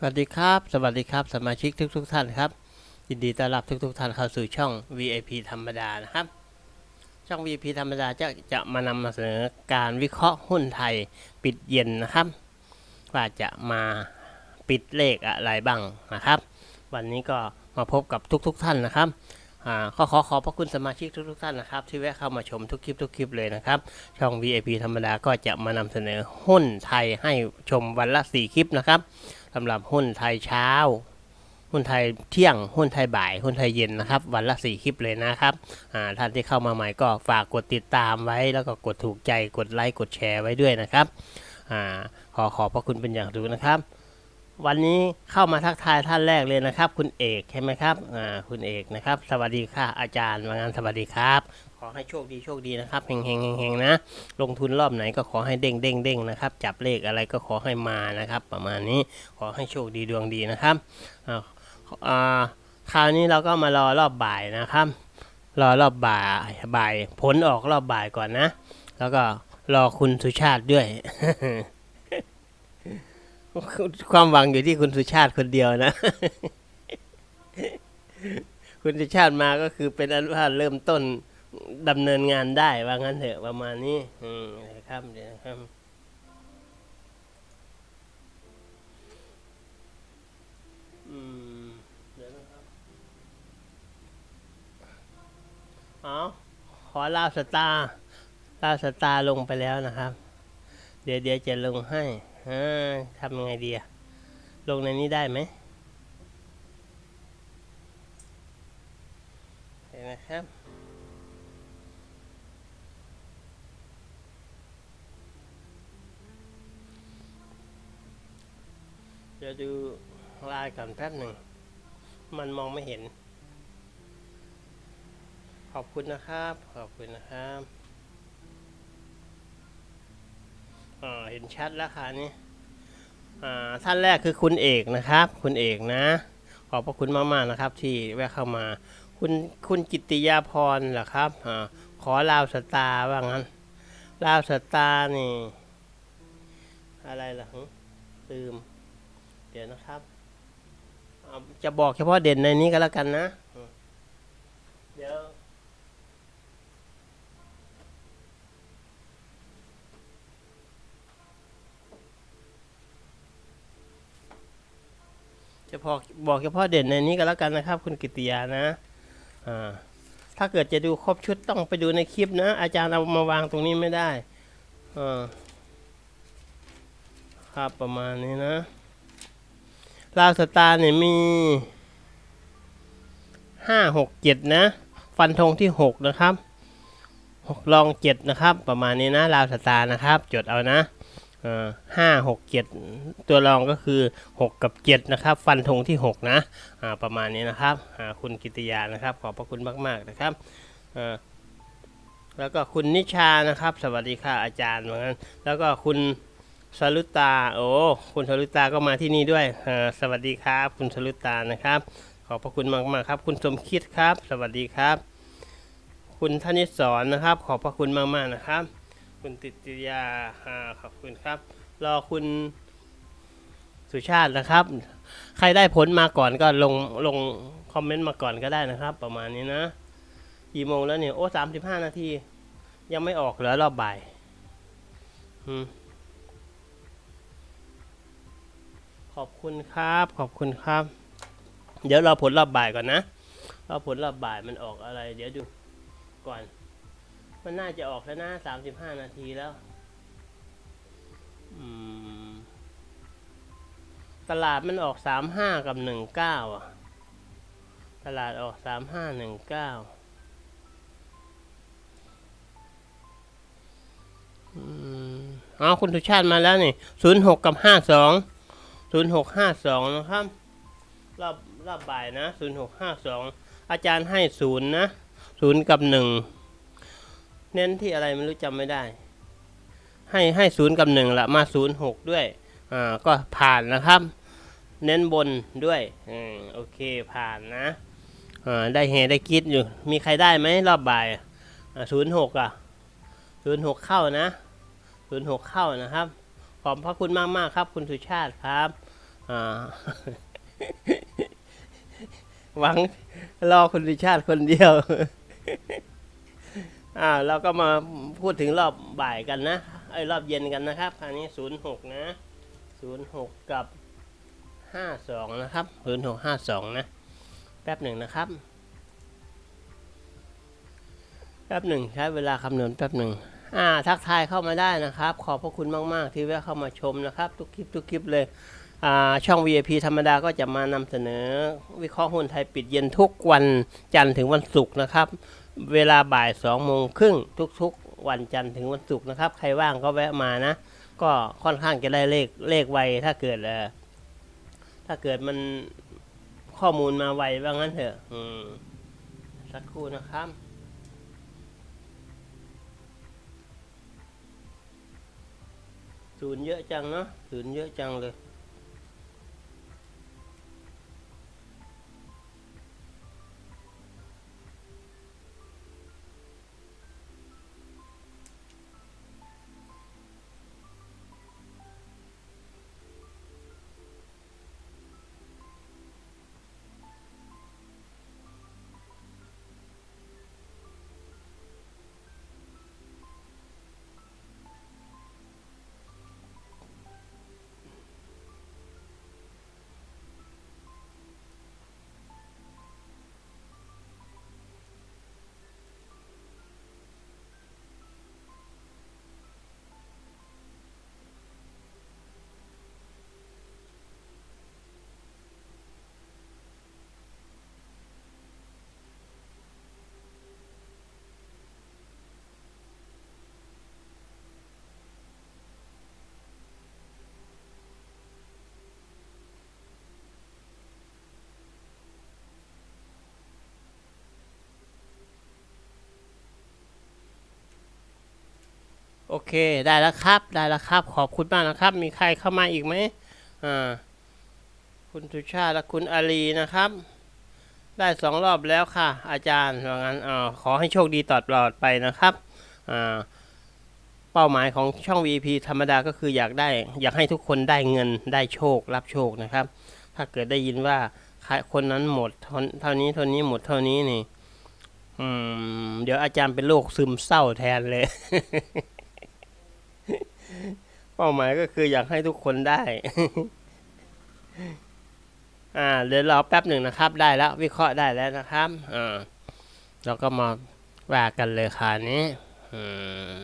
สวัสดีครับ สวัสดีครับ สมาชิกทุกทุกๆท่านครับ ยินดีต้อนรับทุกทุกๆท่านเข้าสู่ช่อง VIP ธรรมดานะครับ ช่อง VIP ธรรมดาจะจะมานำมาเสนอการวิเคราะห์หุ้นไทยปิดเย็นนะครับ ว่าจะมาปิดเลขอะไรบ้างนะครับ วันนี้ก็มาพบกับทุกๆทท่านนะครับอ่าก็ขอขอบพระคุณสมาชิกทุกๆท่านนะครับ ที่แวะเข้ามาชมทุกคลิปทุกคลิปเลยนะครับ ช่อง VIP ธรรมดาก็จะมานำเสนอหุ้นไทยให้ชมวันละ 4 คลิปนะครับ สำหรับหุ้นไทยเช้า หุ้นไทยเที่ยง หุ้นไทยบ่าย หุ้นไทยเย็นนะครับ วันละ4คลิปเลยนะครับท่านที่เข้ามาใหม่ก็ฝากกดติดตามไว้ แล้วก็กดถูกใจ กดไลค์ กดแชร์ไว้ด้วยนะครับอขอขอบพระคุณเป็นอย่างสูงนะครับวันนี้เข้ามาทักทายท่านแรกเลยนะครับ คุณเอกใช่ไหมครับอ่าคุณเอกนะครับ สวัสดีค่ะอาจารย์วางานสวัสดีครับ ขอให้โชคดีโชคดีนะครับเฮงเฮงเฮงนะ ลงทุนรอบไหนก็ขอให้เด้งเด้งเด้งนะครับ จับเลขอะไรก็ขอให้มานะครับ ประมาณนี้ขอให้โชคดีดวงดีนะครับคราวนี้เราก็มารอรอบบ่ายนะครับ รอรอบบ่ายบ่ายผลออกรอบบ่ายก่อนนะ แล้วก็รอคุณสุชาติด้วย ความหวังอยู่ที่คุณสุชาติคนเดียวนะ คุณสุชาติมาก็คือเป็นอันว่าเริ่มต้น ดำเนินงานได้ว่างั้นเถอะประมาณนี้อืมนะครับเดี๋ยวนะครับอืมเดี๋ยวนะครับเอาขอลาสตาร์ลาสตาร์ลงไปแล้วนะครับ เดี๋ยวเดี๋ยวจะลงให้อ่าทำยังไงดีอะลงในนี้ได้ไหมเห็นไหมครับ ดี๋ยวดูไลายก่อนแป๊บหนึ่ง มันมองไม่เห็น ขอบคุณนะครับ ขอบคุณนะครับเห็นชัดแล้วค่ะนี่ท่านแรกคือคุณเอกนะครับ คุณเอกนะ ขอบพระคุณมากๆนะครับ ที่แวะเข้ามา คุณคุณกิติยาพรเหรอครับอขอลาวสตาว่างั้นลาวสตานี่ อะไรล่ะลืม ดี๋ยวนะครับจะบอกเฉพาะเด่นในนี้ก็แล้วกันนะ เดี๋ยวจะพอบอกเฉพาะเด่นในนี้ก็แล้วกันนะครับ คุณกิตติยานะอ่าถ้าเกิดจะดูครบชุดต้องไปดูในคลิปนะ อาจารย์เอามาวางตรงนี้ไม่ได้อ่าครับประมาณนี้นะ ลาวสตาร์เนี่ยมีห้าหกเจ็ดนะ ฟันธงที่หกนะครับหกลองเจ็ดนะครับ ประมาณนี้นะลาวสตาร์นะครับ จดเอานะห้าหกเจ็ดตัวรองก็คือหกกับเจ็ดนะครับ ฟันธงที่หกนะประมาณนี้นะครับคุณกิติยานะครับ ขอบพระคุณมาก ๆ นะครับแล้วก็คุณนิชานะครับ สวัสดีค่ะอาจารย์เหมือนกันแล้วก็คุณ สลุตา โอ้ คุณสลุตาก็มาที่นี่ด้วยเอ่อสวัสดีครับ คุณสลุตานะครับ ขอบพระคุณมากมากครับ คุณสมคิดครับ สวัสดีครับ คุณธนิสรนะครับ ขอบพระคุณมากมากนะครับ คุณติติยาอ่าขอบคุณครับ รอคุณสุชาตินะครับ ใครได้ผลมาก่อนก็ลงลงคอมเมนต์มาก่อนก็ได้นะครับ ประมาณนี้นะกี่โมงแล้วเนี่ย โอ้สามสิบห้านาที ยังไม่ออกเหรอรอบบ่าย อืม ขอบคุณครับ ขอบคุณครับ เดี๋ยวเราผลรอบบ่ายก่อนนะเราผลรอบบ่ายมันออกอะไร เดี๋ยวดูก่อน มันน่าจะออกแล้วนะสามสิบห้านาทีแล้ว ตลาดมันออกสามห้ากับหนึ่งเก้าอะ ตลาดออกสามห้าหนึ่งเก้าอืมเอาคุณทุชาติมาแล้วนี่ศูนย์หกกับห้าสอง ศูนย์หกห้าสองนะครับ รอบรอบบ่ายนะศูนย์หกห้าสองอาจารย์ให้ศูนย์นะศูนย์กับหนึ่งเน้นที่อะไรไม่รู้จำไม่ได้ ให้ให้ศูนย์กับหนึ่งละมาศูนย์หกด้วยอ่าก็ผ่านนะครับ เน้นบนด้วยอืมโอเคผ่านนะอ่าได้เฮได้คิดอยู่ มีใครได้ไหมรอบบ่ายศูนย์หกอะศูนย์หกเข้านะศูนย์หกเข้านะครับ ขอบพระคุณมากมากครับ คุณสุชาติครับหวังรอคุณดิชาติคนเดียวอ่าเราก็มาพูดถึงรอบบ่ายกันนะไอ้รอบเย็นกันนะครับคราวนี้ศูนย์หกนะศูนย์หกกับห้าสองนะครับศูนย์หกห้าสองนะ แป๊บหนึ่งนะครับ แป๊บหนึ่งใช้เวลาคำนวณแป๊บหนึ่ง อ่าทักทายเข้ามาได้นะครับ ขอบพระคุณมาก ๆ ที่แวะเข้ามาชมนะครับ ทุกคลิปทุกคลิปเลยอ่าช่อง VIP ธรรมดาก็จะมานำเสนอ วิเคราะห์หุ้นไทยปิดเย็นทุกวันจันทร์ถึงวันศุกร์นะครับ เวลาบ่ายสองโมงครึ่งทุกๆ วันจันทร์ถึงวันศุกร์นะครับ ใครว่างก็แวะมานะ ก็ค่อนข้างจะได้เลขเลขไวถ้าเกิดเออถ้าเกิดมันข้อมูลมาไวว่างั้นเถอะ อืม สักครู่นะครับ ศูนย์เยอะจังเนาะศูนย์เยอะจังเลย เคได้แล้วครับได้แล้วครับ ขอบคุณมากนะครับ มีใครเข้ามาอีกไหมอ่าคุณสุชาติและคุณอาลีนะครับ ได้สองรอบแล้วค่ะ อาจารย์ว่างั้นอ่ขอให้โชคดีตลอดไปนะครับอ่าเป้าหมายของช่อง VP ธรรมดาก็คืออยากได้ อยากให้ทุกคนได้เงินได้โชครับโชคนะครับ ถ้าเกิดได้ยินว่าคนนั้นหมดเท่าเท่านี้เท่านี้หมดเท่านี้นี่อืมเดี๋ยวอาจารย์เป็นโรคซึมเศร้าแทนเลย เป้าหมายก็คืออยากให้ทุกคนได้ อ่าเดี๋ยวรอแป๊บหนึ่งนะครับ ได้แล้ว วิเคราะห์ได้แล้วนะครับอ่าเราก็มาว่ากันเลยค่ะนี้อืม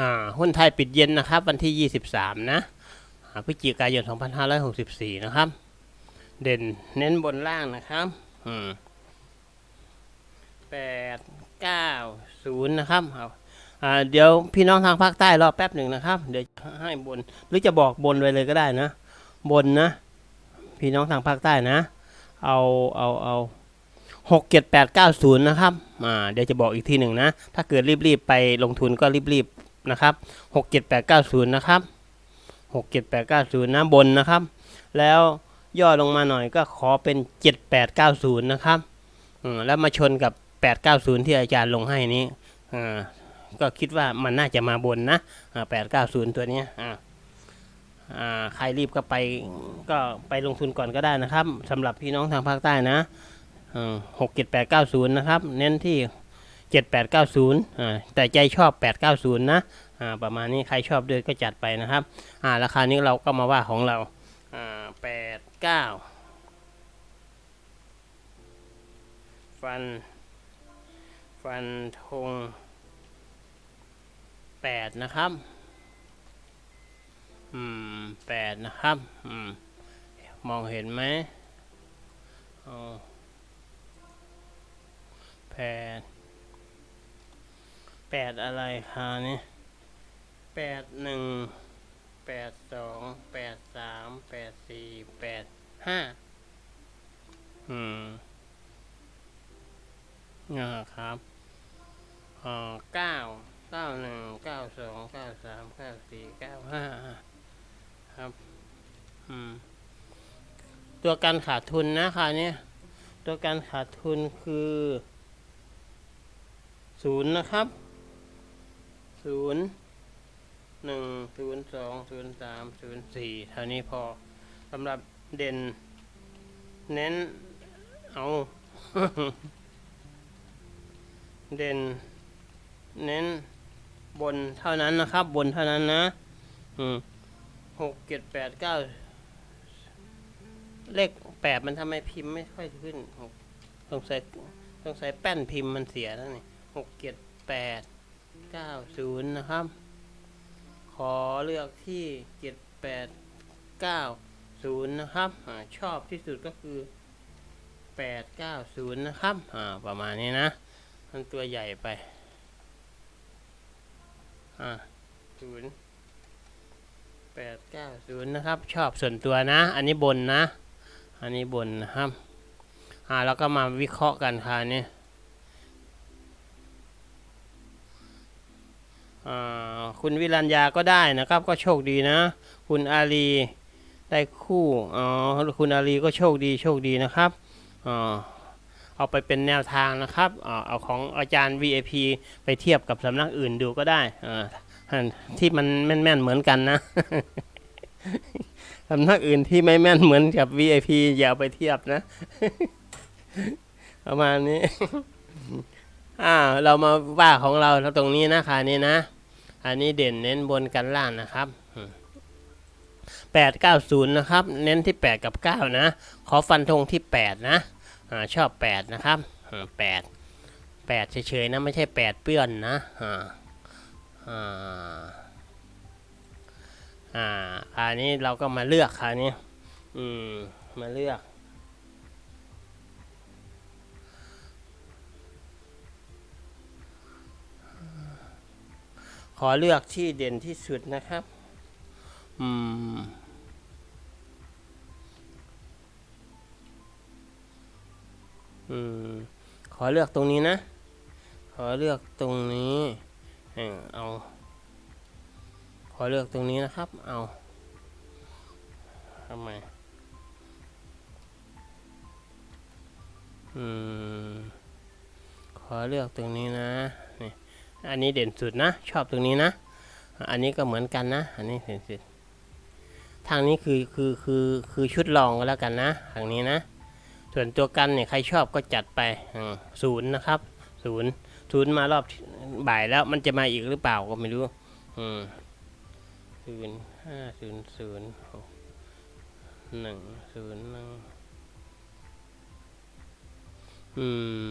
อ่าหุ้นไทยปิดเย็นนะครับ วันที่ 23 นะอ่า พฤศจิกายน 2564 นะครับ เด่นเน้นบนล่างนะครับอืมแปดเก้าศูนย์นะครับเอาเดี๋ยวพี่น้องทางภาคใต้รอแป๊บหนึ่งนะครับ เดี๋ยวให้บน หรือจะบอกบนไว้เลยก็ได้นะ บนนะ พี่น้องทางภาคใต้นะ เอาเอาเอาหกเจ็ดแปดเก้าศูนย์นะครับอ่าเดี๋ยวจะบอกอีกทีหนึ่งนะ ถ้าเกิดรีบๆไปลงทุนก็รีบๆนะครับหกเจ็ดแปดเก้าศูนย์นะครับ หกเจ็ดแปดเก้าศูนย์นะบนนะครับ แล้วย่อลงมาหน่อยก็ขอเป็นเจ็ดแปดเก้าศูนย์นะครับอแล้วมาชนกับแปดเก้าศูนย์ที่อาจารย์ลงให้นี้อก็คิดว่ามันน่าจะมาบนนะแปดเก้าศูนย์ตัวนี้อ่าใครรีบก็ไปก็ไปลงทุนก่อนก็ได้นะครับสำหรับพี่น้องทางภาคใต้นะหกเจ็ดแปดเก้าศูนย์นะครับ เน้นที่เจ็ดแปดเก้าศูนย์แต่ใจชอบแปดเก้าศูนย์นะ ประมาณนี้ใครชอบด้วยก็จัดไปนะครับอ่าราคานี้เราก็มาว่าของเราอ่าแปดเก้าฟัน ฟันธงแปดนะครับ อืมแปดนะครับ อืม มองเห็นไหมอ๋อแปดแปดอะไรคะนี่ แปดหนึ่งแปดสองแปดสามแปดสี่แปดห้าอืมอ่าครับอ่าเก้าเก้าหนึ่งเก้าสองเก้าสามเก้าสี่เก้าห้าครับ อืม ตัวการขาดทุนนะคราวนี้ตัวการขาดทุนคือศูนย์นะครับศูนย์ หนึ่งศูนย์สองศูนย์สามศูนย์สี่เท่านี้พอสำหรับเด่น เน้นเอา เด่น เน้นบนเท่านั้นนะครับ บนเท่านั้นนะหกเจ็ดแปดเก้าเลขแปดมันทำไมพิมพ์ไม่ค่อยขึ้นหกสงสัยสงสัยแป้นพิมพ์มันเสียแล้วนี่หกเจ็ดแปดเก้าศูนย์นะครับ ขอเลือกที่เจ็ดแปดเก้าศูนย์นะครับอาชอบที่สุดก็คือแปดเก้าศูนย์นะครับอ่าประมาณนี้นะ มันตัวใหญ่ไป อ่าศูนย์แปดเก้าศูนย์นะครับ ชอบส่วนตัวนะ อันนี้บนนะ อันนี้บนนะครับ อ่าแล้วก็มาวิเคราะห์กันค่ะนี่อ่ คุณวิรัญญาก็ได้นะครับ ก็โชคดีนะ คุณอาลีได้คู่อ๋อคุณอาลีก็โชคดีโชคดีนะครับอเอาไปเป็นแนวทางนะครับอเอาของอาจารย์ VIP ไปเทียบกับสำนักอื่นดูก็ได้ที่มันแม่นๆเหมือนกันนะสำนักอื่นที่ไม่แม่นเหมือนกับ VIP อย่าเอาไปเทียบนะ ประมาณนี้อ่าเรามาว่าของเราตรงนี้นะค่ะนี่นะ อันนี้เด่นเน้นบนกันล่างนะครับแปดเก้าศูนย์นะครับ เน้นที่แปดกับเก้านะ ขอฟันธงที่แปดนะอชอบแปดนะครับแปดแปดเฉยๆนะ ไม่ใช่แปดเปื้อนนะอ่าอ่าอ่าคราวนี้เราก็มาเลือกคราวนี้ อืม มาเลือก อเลือกที่เด่นที่สุดนะครับ อืม อืม ขอเลือกตรงนี้นะ ขอเลือกตรงนี้เอา ขอเลือกตรงนี้นะครับ เอาทำไม อืม ขอเลือกตรงนี้นะ อันนี้เด่นสุดนะ ชอบตรงนี้นะ อันนี้ก็เหมือนกันนะ อันนี้เด่นสุด ทางนี้คือคือคือคือชุดรองก็แล้วกันนะ ทางนี้นะ ส่วนตัวกันเนี่ยใครชอบก็จัดไปศูนย์นะครับศูนย์ศูนย์มารอบบ่ายแล้วมันจะมาอีกหรือเปล่าก็ไม่รู้อืมศูนย์ห้าศูนย์ศูนย์หกหนึ่งศูนย์หนึ่งอืม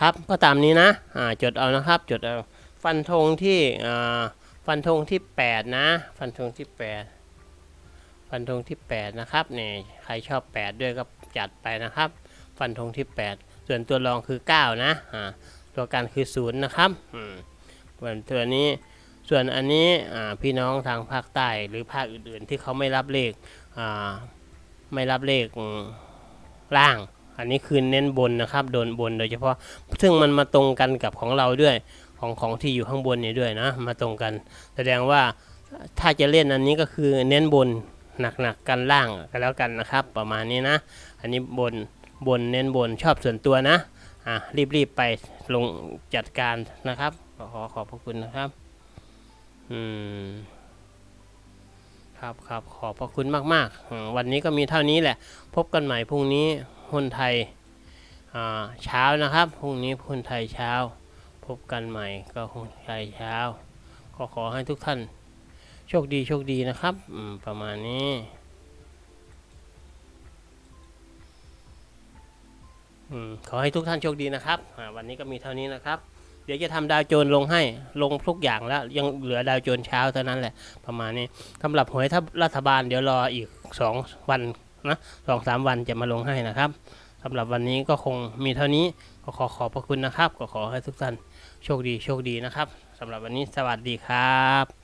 ครับก็ตามนี้นะอ่าจดเอานะครับจดเอาฟันธงที่อ่าฟันธงที่แปดนะ ฟันธงที่แปดฟันธงที่แปดนะครับเนี่ยใครชอบแปดด้วยก็จัดไปนะครับ ฟันธงที่แปดส่วนตัวรองคือเก้านะอ่าตัวกันคือศูนย์นะครับอืมส่วนตัวนี้ส่วนอันนี้อ่าพี่น้องทางภาคใต้หรือภาคอื่นๆ ที่เขาไม่รับเลขอ่าไม่รับเลขล่าง อันนี้คือเน้นบนนะครับโดนบนโดยเฉพาะ ซึ่งมันมาตรงกันกับของเราด้วยของของที่อยู่ข้างบนนี่ด้วยนะ มาตรงกัน แสดงว่าถ้าจะเล่นอันนี้ก็คือเน้นบนหนักๆกกันล่างก็แล้วกันนะครับ ประมาณนี้นะ อันนี้บนบนเน้นบนชอบส่วนตัวนะอะรีบๆไปลงจัดการนะครับ ขอขอบพระคุณนะครับ อืมครับครับขอบพระคุณมากๆ วันนี้ก็มีเท่านี้แหละ พบกันใหม่พรุ่งนี้ หุ้นไทยเช้านะครับพรุ่งนี้หุ้นไทยเช้า พบกันใหม่ก็หุ้นไทยเช้า ก็ขอให้ทุกท่าน โชคดีโชคดีนะครับประมาณนี้ขอให้ทุกท่านโชคดีนะครับ วันนี้ก็มีเท่านี้นะครับ เดี๋ยวจะทำดาวโจนลงให้ลงทุกอย่างแล้ว ยังเหลือดาวโจนเช้าเท่านั้นแหละ ประมาณนี้สำหรับหวยถ้ารัฐบาลเดี๋ยวรออีกสองวัน นะสองสามวันจะมาลงให้นะครับสำหรับวันนี้ก็คงมีเท่านี้ก็ขอขอบพระคุณนะครับ ก็ขอให้ทุกท่านโชคดีโชคดีนะครับสำหรับวันนี้สวัสดีครับ